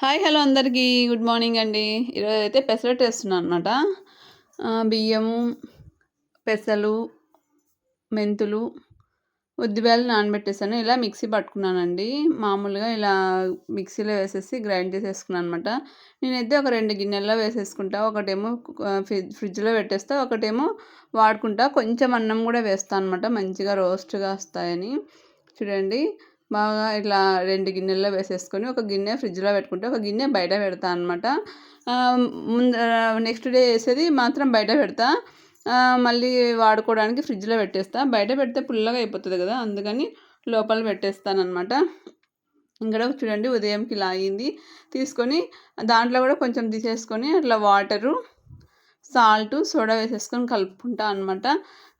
Hi hello అందరికీ. Good morning అండి. ఈరోజు అయితే పెసరట్టు వేస్తున్నాను అనమాట బియ్యము పెసలు మెంతులు ఉద్దిబేలు నానబెట్టేసాను. ఇలా మిక్సీ పట్టుకున్నానండి. మామూలుగా ఇలా మిక్సీలో వేసేసి గ్రైండ్ చేసేసుకున్నాను అనమాట నేనైతే ఒక రెండు గిన్నెల్లో వేసేసుకుంటా. ఒకటేమో ఫ్రిడ్జ్లో పెట్టేస్తా. ఒకటేమో వాడుకుంటా. కొంచెం అన్నం కూడా వేస్తాను అనమాట మంచిగా రోస్ట్గా వస్తాయని. చూడండి. బాగా ఇట్లా రెండు గిన్నెల్లో వేసేసుకొని ఒక గిన్నె ఫ్రిడ్జ్లో పెట్టుకుంటే ఒక గిన్నె బయట పెడతా అనమాట ముందు నెక్స్ట్ డే వేసేది మాత్రం బయట పెడతా. మళ్ళీ వాడుకోవడానికి ఫ్రిడ్జ్లో పెట్టేస్తా. బయట పెడితే పుల్లగా అయిపోతుంది కదా అందుకని లోపల పెట్టేస్తానమాట ఇక్కడ చూడండి ఉదయంకి ఇలా అయింది. తీసుకొని దాంట్లో కూడా కొంచెం తీసేసుకొని అట్లా వాటరు సాల్ట్ సోడా వేసేసుకొని కలుపుకుంటా అనమాట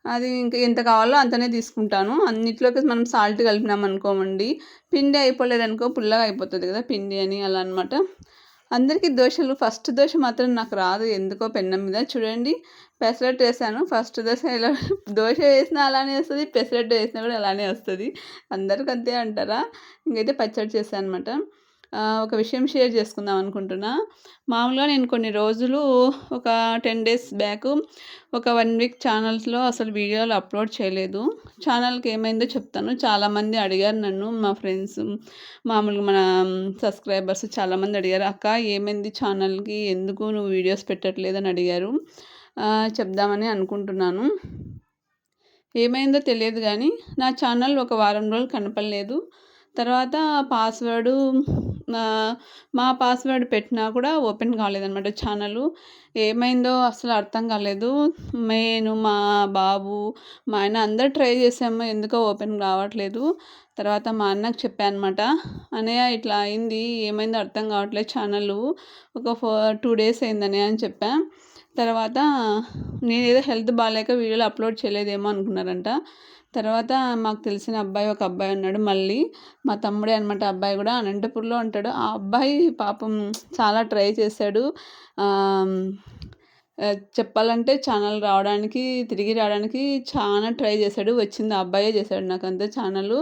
అది ఇంకా ఎంత కావాలో అంతనే తీసుకుంటాను. అన్నిట్లోకి మనం సాల్ట్ కలిపినాం అనుకోమండి. పిండి అయిపోలేదు అనుకో పుల్లగా అయిపోతుంది కదా పిండి అని అలా అనమాట అందరికీ దోశలు ఫస్ట్ దోశ మాత్రం నాకు రాదు. ఎందుకో పెన్నం మీద. చూడండి పెసరట్టు వేసాను. ఫస్ట్ దోశ ఇలా దోశ వేసినా అలానే వస్తుంది పెసరట్టు వేసినా కూడా అలానే వస్తుంది. అందరికీ అంతే అంటారా? ఇంకైతే పచ్చడి చేశాను అనమాట ఒక విషయం షేర్ చేసుకుందాం అనుకుంటున్నా. మామూలుగా నేను కొన్ని రోజులు ఒక టెన్ డేస్ బ్యాక్ ఒక వన్ వీక్ ఛానల్స్లో అసలు వీడియోలు అప్లోడ్ చేయలేదు. ఛానల్కి ఏమైందో చెప్తాను. చాలామంది అడిగారు నన్ను మా ఫ్రెండ్స్ మామూలుగా మన సబ్స్క్రైబర్స్ చాలామంది అడిగారు అక్క ఏమైంది ఛానల్కి? ఎందుకు నువ్వు వీడియోస్ పెట్టట్లేదని అడిగారు. చెప్దామని అనుకుంటున్నాను. ఏమైందో తెలియదు కానీ నా ఛానల్ ఒక వారం రోజులు కనపడలేదు. తర్వాత పాస్వర్డు మా పాస్వర్డ్ పెట్టినా కూడా ఓపెన్ కాలేదనమాట ఛానల్ ఏమైందో అసలు అర్థం కాలేదు. నేను మా బాబు మా ఆయన అందరు ట్రై చేసాము ఎందుకో ఓపెన్ కావట్లేదు. తర్వాత మా అన్నకు చెప్పాను అనమాట అన్నయ్య ఇట్లా అయింది ఏమైందో అర్థం కావట్లేదు ఛానల్ ఒక ఫోర్ టూ డేస్ అయిందని అని చెప్పాను తర్వాత నేను ఏదో హెల్త్ బాగాలేక వీడియోలు అప్లోడ్ చేయలేదేమో అనుకున్నారంట. తర్వాత మాకు తెలిసిన అబ్బాయి ఒక అబ్బాయి ఉన్నాడు మళ్ళీ. మా తమ్ముడే అనమాట అబ్బాయి కూడా. అనంతపూర్లో ఉంటాడు. ఆ అబ్బాయి పాపం చాలా ట్రై చేశాడు. చెప్పాలంటే ఛానల్ రావడానికి తిరిగి రావడానికి చాలా ట్రై చేశాడు. వచ్చింది ఆ అబ్బాయే చేశాడు నాకు ఛానల్.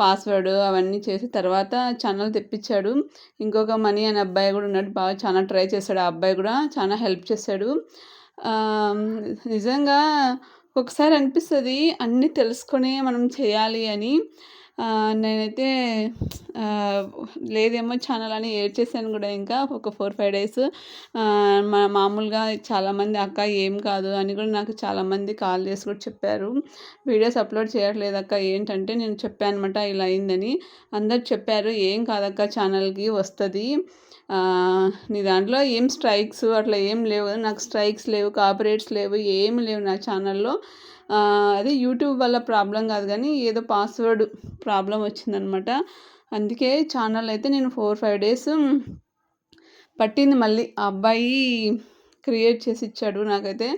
పాస్వర్డ్ అవన్నీ చేసి తర్వాత ఛానల్ తెప్పించాడు. ఇంకొక మనీ అనే అబ్బాయి కూడా ఉన్నాడు. బాగా చాలా ట్రై చేశాడు. ఆ అబ్బాయి కూడా చాలా హెల్ప్ చేశాడు. నిజంగా ఒకసారి అనిపిస్తుంది అన్నీ తెలుసుకొని మనం చేయాలి అని. నేనైతే లేదేమో ఛానల్ అని చేశాను కూడా ఇంకా ఒక ఫోర్ ఫైవ్ డేస్. మా మామూలుగా చాలామంది అక్క ఏం కాదు అని కూడా నాకు చాలామంది కాల్ చేసి కూడా చెప్పారు. వీడియోస్ అప్లోడ్ చేయట్లేదు అక్క ఏంటంటే నేను చెప్పాను అనమాట ఇలా అయిందని. అందరు చెప్పారు ఏం కాదక్క ఛానల్కి వస్తుంది. నీ దాంట్లో ఏం స్ట్రైక్స్ అట్లా ఏం లేవు. నాకు స్ట్రైక్స్ లేవు కాపరేట్స్ లేవు ఏమి లేవు నా ఛానల్లో. అది యూట్యూబ్ వల్ల ప్రాబ్లం కాదు కానీ ఏదో పాస్వర్డ్ ప్రాబ్లం వచ్చిందనమాట. అందుకే ఛానల్ అయితే నేను ఫోర్ ఫైవ్ డేస్ పట్టింది మళ్ళీ. ఆ అబ్బాయి క్రియేట్ చేసి ఇచ్చాడు నాకైతే.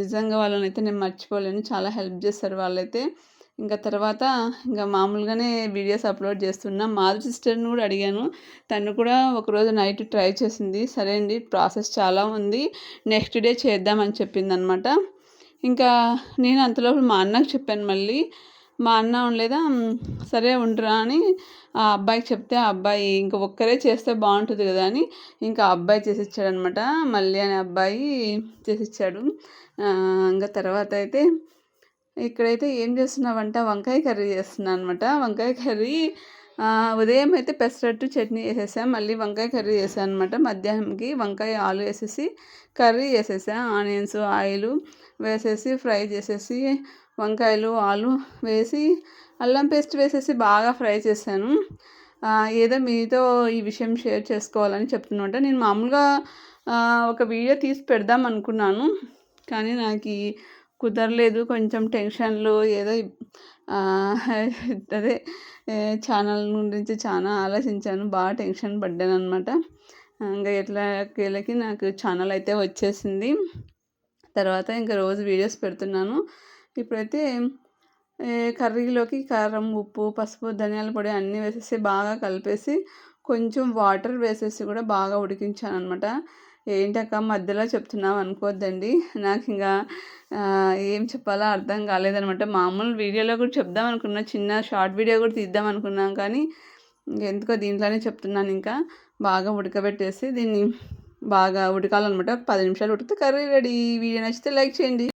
నిజంగా వాళ్ళని అయితే నేను మర్చిపోలేను. చాలా హెల్ప్ చేస్తారు వాళ్ళైతే. ఇంకా తర్వాత ఇంకా మామూలుగానే వీడియోస్ అప్లోడ్ చేస్తున్నా. మాధురి సిస్టర్ని కూడా అడిగాను. తను కూడా ఒకరోజు నైట్ ట్రై చేసింది. సరే అండి ప్రాసెస్ చాలా ఉంది. నెక్స్ట్ డే చేద్దామని చెప్పింది అనమాట ఇంకా నేను అంతలోపు మా అన్నకు చెప్పాను మళ్ళీ. మా అన్న ఉండలేదా సరే ఉండరా అని ఆ అబ్బాయికి చెప్తే ఆ అబ్బాయి ఇంకా ఒక్కరే చేస్తే బాగుంటుంది కదా అని ఇంకా అబ్బాయి చేసిచ్చాడు అనమాట మళ్ళీ అనే అబ్బాయి చేసిచ్చాడు. ఇంకా తర్వాత అయితే ఇక్కడైతే ఏం చేస్తున్నావంట? వంకాయ కర్రీ చేస్తున్నా అనమాట వంకాయ కర్రీ ఉదయం అయితే పెసరట్టు చట్నీ వేసేసాం మళ్ళీ వంకాయ కర్రీ చేసాను అనమాట మధ్యాహ్నంకి వంకాయ ఆలు వేసేసి కర్రీ చేసేసా ఆనియన్స్ ఆయిల్ వేసేసి ఫ్రై చేసేసి వంకాయలు ఆలు వేసి అల్లం పేస్ట్ వేసేసి బాగా ఫ్రై చేశాను. ఏదో మీతో ఈ విషయం షేర్ చేసుకోవాలని చెప్తున్నమాట. నేను మామూలుగా ఒక వీడియో తీసి పెడదాం అనుకున్నాను కానీ నాకు కుదరలేదు. కొంచెం టెన్షన్లు ఏదో అదే ఛానల్ గురించి చాలా ఆలోచించాను బాగా టెన్షన్ పడ్డాను అనమాట ఇంకా ఎట్లా నాకు ఛానల్ అయితే వచ్చేసింది. తర్వాత ఇంకా రోజు వీడియోస్ పెడుతున్నాను. ఇప్పుడైతే కర్రీలోకి కారం ఉప్పు పసుపు ధనియాల పొడి అన్నీ వేసేసి బాగా కలిపేసి కొంచెం వాటర్ వేసేసి కూడా బాగా ఉడికించాను అనమాట ఏంటక్క మధ్యలో చెప్తున్నావు అనుకోవద్దండి నాకు ఇంకా ఏం చెప్పాలో అర్థం కాలేదనమాట. మామూలు వీడియోలో కూడా చెప్దాం అనుకున్నా చిన్న షార్ట్ వీడియో కూడా తీద్దాం అనుకున్నాం కానీ ఎందుకో దీంట్లోనే చెప్తున్నాను ఇంకా. బాగా ఉడకబెట్టేసి దీన్ని బాగా ఉడకాలన్నమాట. ఒక పది నిమిషాలు ఉడికితే కర్రీ రెడీ. వీడియో నచ్చితే లైక్ చేయండి.